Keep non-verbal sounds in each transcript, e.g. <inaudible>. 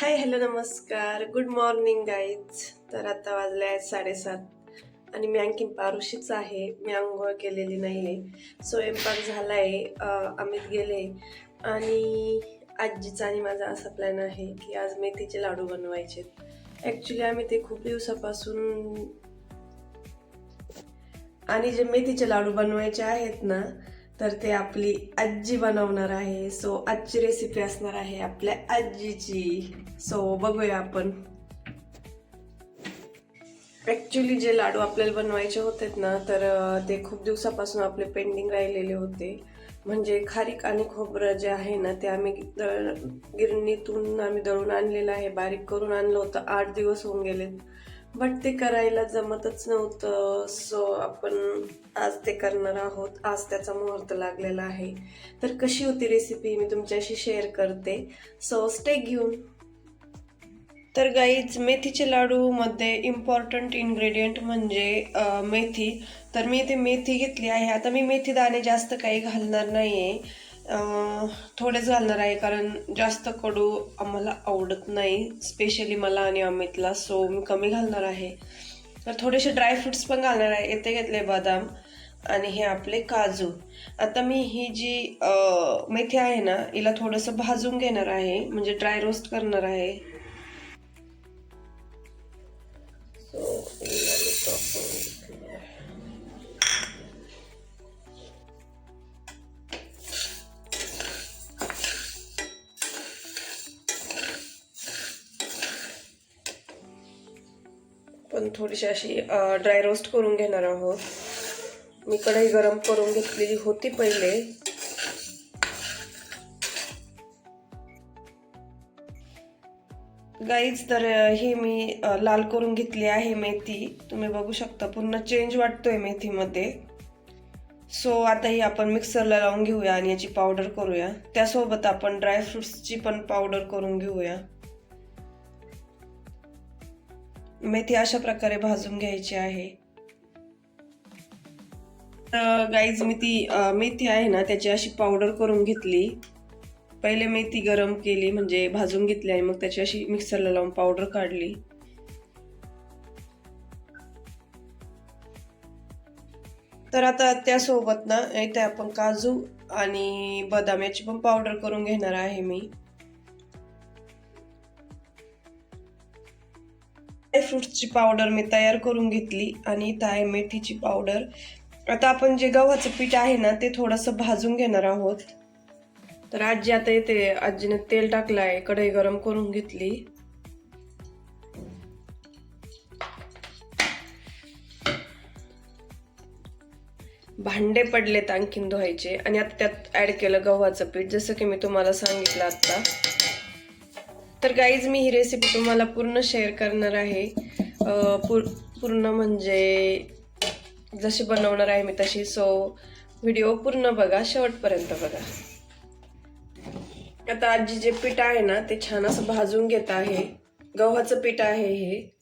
हाय hello नमस्कार. Good morning guys तर आता वाजले आहेत साडेसात आणि मी आणखीन पारुशीच आहे. मी आंघोळ केलेली नाही आहे स्वयंपाक झाला आहे अमित गेले. आणि आजीचा आणि माझा असा प्लॅन आहे की आज मेथीचे लाडू बनवायचे. ॲक्च्युली आम्ही ते खूप दिवसापासून आणि जे मेथीचे लाडू बनवायचे आहेत ना तर ते आपली आजी बनवणार आहे. सो आजची रेसिपी असणार आहे आपल्या आजीची. सो बघूया आपण. ॲक्च्युली जे लाडू आपल्याला बनवायचे होते ना तर ते खूप दिवसापासून आपले पेंडिंग राहिलेले होते. म्हणजे खारीक आणि खोबरं जे आहे ना ते आम्ही दळ- गिरणीतून आम्ही दळून आणलेलं आहे. बारीक करून आणलं होतं. आठ दिवस होऊन गेलेत. बट ते करायला जमतच नव्हतं. सो आपण आज ते करणार आहोत. आज त्याचा मुहूर्त लागलेला आहे. तर कशी होती रेसिपी मी तुमच्याशी शेअर करते. सो स्टे घेऊन. तर गाईज मेथीचे लाडूमध्ये इम्पॉर्टंट इन्ग्रेडियंट म्हणजे मेथी. तर मी इथे मेथी घेतली आहे. आता मी मेथी दाणे जास्त काही घालणार नाही आहे थोडेच घालणार आहे कारण जास्त कडू आम्हाला आवडत नाही स्पेशली मला आणि अमितला सो मी कमी घालणार आहे. तर थोडेसे ड्रायफ्रुट्स पण घालणार आहे. येथे घेतले बदाम आणि हे आपले काजू. आता मी ही जी मेथी आहे ना हिला थोडंसं भाजून घेणार आहे. म्हणजे ड्राय रोस्ट करणार आहे. So, आपण थोडीशी अशी ड्राय रोस्ट करून घेणार आहोत. मी कढई गरम करून घेतलेली होती पहिले. गाईच तर ही मी लाल करून घेतली आहे मेथी. तुम्ही बघू शकता पूर्ण चेंज वाटतोय मेथीमध्ये. सो आता ही आपण मिक्सरला लावून घेऊया आणि याची पावडर करूया. त्यासोबत आपण ड्रायफ्रुट्सची पण पावडर करून घेऊया. मेथी अशा प्रकारे भाजून घ्यायची आहे. गाईज मी ती मेथी आहे ना त्याची अशी पावडर करून घेतली. पहिले मेथी गरम केली म्हणजे भाजून घेतली आणि मग त्याची अशी मिक्सरला लावून पावडर काढली. तर आता त्यासोबत ना इथे आपण काजू आणि बदाम याची पण पावडर करून घेणार आहे मी. फ्रुट्सची पावडर मी तयार करून घेतली आणि इथं आहे मेथीची पावडर आता आपण जे गव्हाचं पीठ आहे ना ते थोडंसं भाजून घेणार आहोत. तर आजी आता येते आजीने तेल टाकलंय कढई गरम करून घेतली. भांडे पडलेत आणखीन धुवायचे. आणि आता त्यात ऍड केलं गव्हाचं पीठ जसं की मी तुम्हाला सांगितलं आता. तर गाईज मी ही रेसिपी तुम्हाला पूर्ण शेअर करणार आहे. पूर- पूर्ण म्हणजे जशी बनवणार आहे मी तशी. सो व्हिडिओ पूर्ण बघा शेवटपर्यंत बघा. आता आजी जे पीठ आहे ना ते छान असं भाजून घेत आहे. गव्हाचं पीठ आहे हे.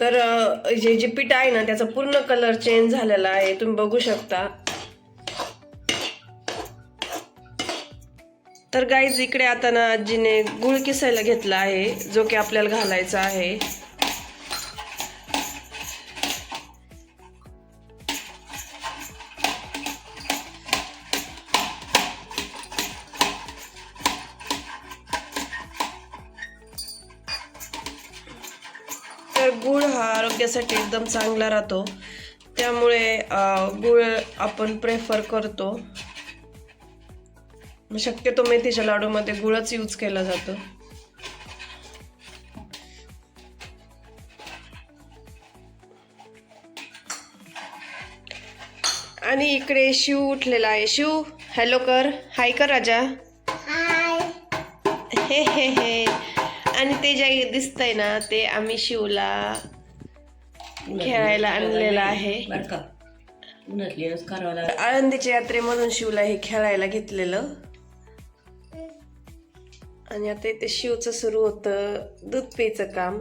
तर जे जे पीठ आहे ना त्याचा पूर्ण कलर चेंज झालेला आहे. तुम्ही बघू शकता. तर गाईज इकडे आता ना आजीने गुळ किसायला घेतला आहे जो की आपल्याला घालायचा आहे. तर गुळ हा आरोग्यासाठी एकदम चांगला राहतो. त्यामुळे गुळ आपण प्रेफर करतो. शक्यतो मेथीच्या लाडूमध्ये गुळच यूज केला जातो. आणि इकडे शिव उठलेला आहे. शिव हॅलो कर. हाय कर राजा. हे हे हे. आणि ते जे दिसतंय ना ते आम्ही शिवला खेळायला आणलेलं आहे. आळंदीच्या यात्रेमधून शिवला हे खेळायला घेतलेलं. आणि आता इथे शिवचं सुरू होतं. दूध प्यायचं काम.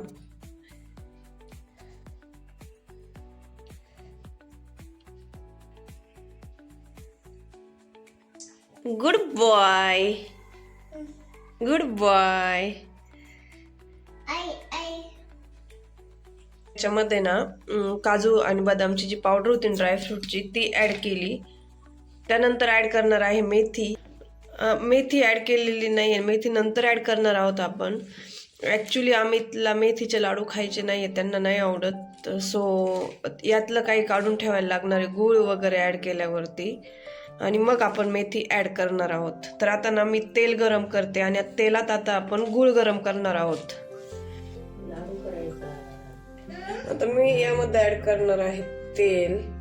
गुड बॉय गुड बॉय त्याच्यामध्ये ना काजू आणि बदामची जी पावडर होती ड्रायफ्रूटची ती ॲड केली. त्यानंतर ॲड करणार आहे मेथी. मेथी ॲड केलेली नाही आहे मेथी नंतर ॲड करणार आहोत आपण. ॲक्च्युली अमितला मेथीचे लाडू खायचे नाही आहे त्यांना नाही आवडत. सो यातलं काही काढून ठेवायला लागणार आहे गूळ वगैरे ॲड केल्यावरती. आणि मग आपण मेथी ॲड करणार आहोत. तर आता ना मी तेल गरम करते आणि तेलात आता आपण गूळ गरम करणार आहोत. आता मी यामध्ये ऍड करणार आहे तेल.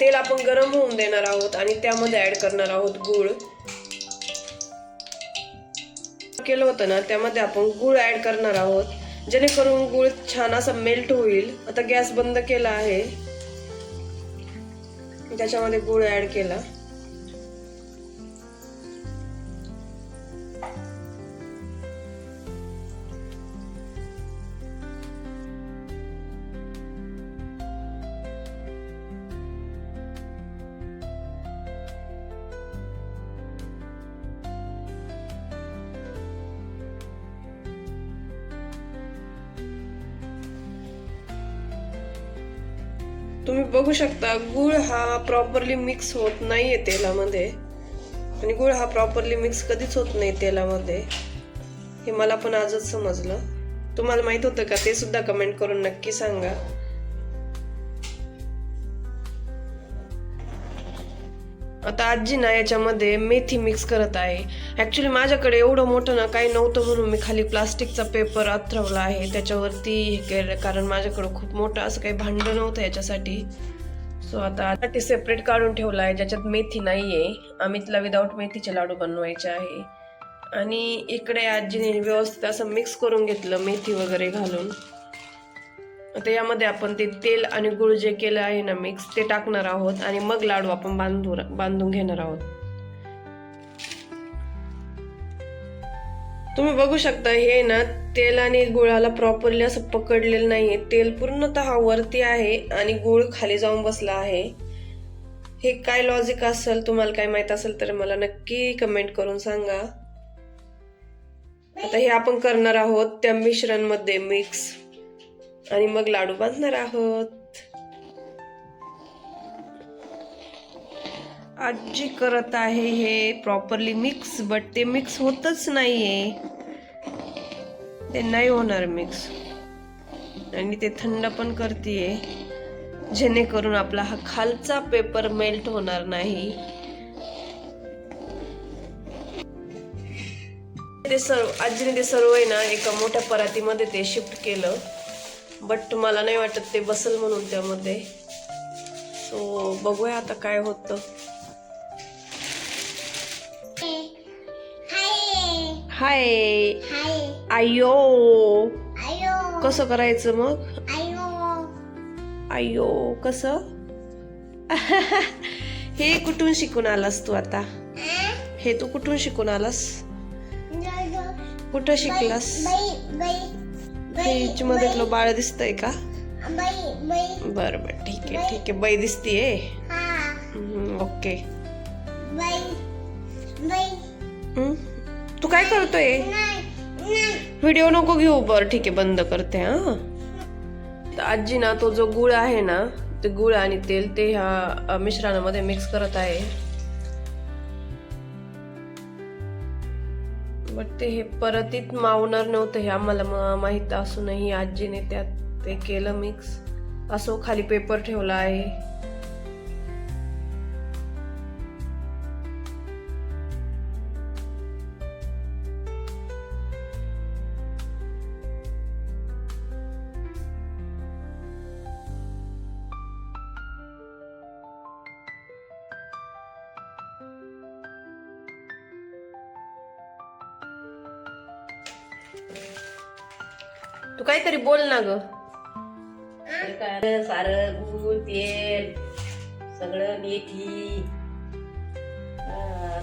तेल आपण गरम होऊन देणार आहोत आणि त्यामध्ये ऍड करणार आहोत गूळ. केलं होतं ना त्यामध्ये आपण गूळ ऍड करणार आहोत. जेणेकरून गूळ छान असा मेल्ट होईल. आता गॅस बंद केला आहे. त्याच्यामध्ये गुळ ऍड केला. तुम्ही बघू शकता गुळ हा प्रॉपरली मिक्स होत नाही आहे तेलामध्ये. आणि गुळ हा प्रॉपरली मिक्स कधीच होत नाही तेलामध्ये. हे मला पण आजच समजलं. तुम्हाला माहीत होतं का? ते सुद्धा कमेंट करून नक्की सांगा. आता आजी ना याच्यामध्ये मेथी मिक्स करत आहे. ॲक्च्युली माझ्याकडे एवढं मोठं ना काही नव्हतं म्हणून मी खाली प्लास्टिकचा पेपर अथरवला आहे. त्याच्यावरती हे केलं कारण माझ्याकडं खूप मोठं असं काही भांडं नव्हतं याच्यासाठी. सो आता ते सेपरेट काढून ठेवलं आहे. ज्याच्यात मेथी नाही आहे अमितला विदाऊट मेथीचे लाडू बनवायचे आहे. आणि इकडे आजीने व्यवस्थित असं मिक्स करून घेतलं मेथी वगैरे घालून. आता यामध्ये आपण ते तेल आणि गुळ जे केलं आहे ना मिक्स ते टाकणार आहोत आणि मग लाडू आपण बांधू बांधून घेणार आहोत. तुम्ही बघू शकता हे ना तेल आणि गुळाला प्रॉपरली असं पकडलेलं नाहीये. तेल पूर्णतः वरती आहे आणि गुळ खाली जाऊन बसला आहे. हे काय लॉजिक असेल तुम्हाला काय माहीत असेल तर मला नक्की कमेंट करून सांगा. आता हे आपण करणार आहोत त्या मिश्रणमध्ये मिक्स आणि मग लाडू बांधणार आहोत. आजी करत आहे हे प्रॉपरली मिक्स बट ते मिक्स होतच नाहीये. ते नाही होणार मिक्स आणि ते थंड पण करतीये. जेणेकरून आपला हा खालचा पेपर मेल्ट होणार नाही. ते सर्व आजीने ते सर्व आहे ना एका मोठ्या परातीमध्ये ते शिफ्ट केलं. बट मला नाही वाटत ते बसल म्हणून त्यामध्ये? सो बघूया आता काय होतं. हाय आयो कसं करायचं मग? आयो कसं? <laughs> हे कुठून शिकून आलास तू आता? हे तू कुठून शिकून आलास? कुठं शिकलास? फ्रीजमध्ये तुला बाळ दिसतंय का? बरं बरं. ठीक आहे ठीक आहे. बाई दिसतीये? ओके. तू काय करतोय? व्हिडिओ नको घेऊ. बरं ठीक आहे. बंद करते हा. आजी ना तो जो गुळ आहे ना ते गुळ आणि तेल ते ह्या मिश्रणामध्ये मिक्स करत आहे. बट ते हे परतीत मावणार नव्हतं हे आम्हाला म- असूनही आजीने त्यात ते केलं मिक्स असो खाली पेपर ठेवला आहे. तू काहीतरी बोल ना ग. सारं गूळ तेल सगळं मेथी.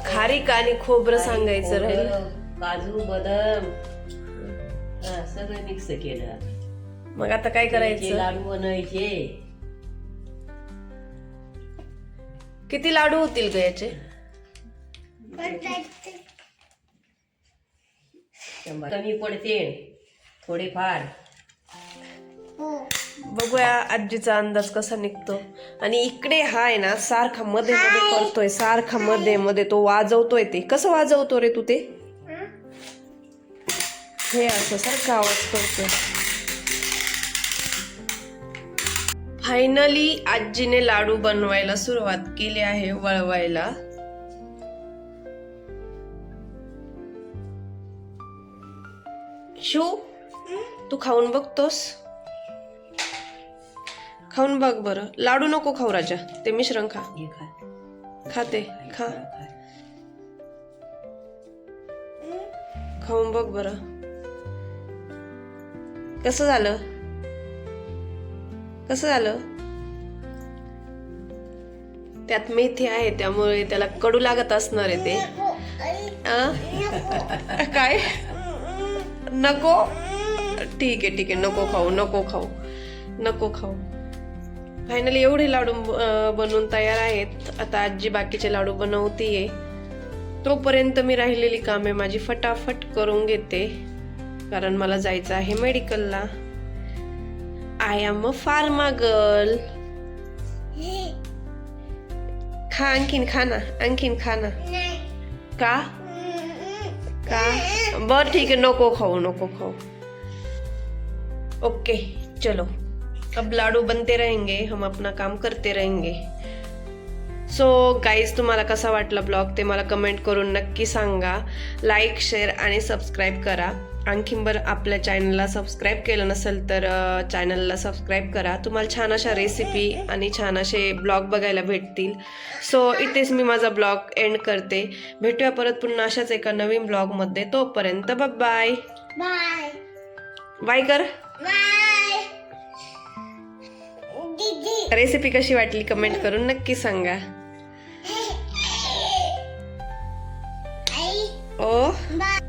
खारीक आणि खोबरं सांगायचं राहील. काजू बदाम हा, सगळं मिक्स केलं. मग आता काय करायचं? लाडू बनवायचे. किती लाडू होतील ग याचे? शंभर. कमी पडते. थोडेफार. बघूया आजीचा अंदाज कसा निघतो. आणि इकडे हा आहे ना सारखा मध्ये मध्ये करतोय सारखा मध्ये मध्ये तो वाजवतोय ते. कसं वाजवतो रे तू ते? हे? असं सारखा आवाज करतोय. फायनली आजीने लाडू बनवायला सुरुवात केली आहे वळवायला. शू तू खाऊन बघतोस खाऊन बघ बरं. लाडू नको खाऊ राजा. ते मिश्रण खा. खाते. खा. खाऊन बघ बरं. कसं झालं? कसं झालं? त्यात मेथी आहे त्यामुळे त्याला कडू लागत असणार आहे ते? काय? नको. ठीक आहे ठीक आहे. नको खाऊ नको खाऊ. नको खाऊ. फायनली एवढे लाडू बनवून तयार आहेत. आता आजी बाकीचे लाडू बनवतीये. तोपर्यंत मी राहिलेली कामे माझी फटाफट करून घेते. कारण मला जायचं आहे मेडिकलला. I am a pharma girl खा आणखीन खा ना. आणखीन खा ना. का? का? बर ठीक आहे. नको खाऊ नको खाऊ. ओके चलो. अब लाडू बनते रहेंगे हम अपना काम करते रहेंगे. सो गाईज तुम्हाला कसा वाटला ब्लॉग? ते मला कमेंट करून नक्की सांगा. लाईक शेअर आणि सबस्क्राईब करा. आणखीन बरं आपल्या चॅनलला सबस्क्राईब केलं नसेल तर चॅनलला सबस्क्राईब करा. तुम्हाला छान अशा रेसिपी आणि छान असे ब्लॉग बघायला भेटतील. सो इथेच मी माझा ब्लॉग एंड करते. भेटूया परत पुन्हा अशाच एका नवीन ब्लॉगमध्ये तोपर्यंत बाय बाय बाय कर. रेसिपी कशी वाटली कमेंट करून नक्की सांगा. ओ बाय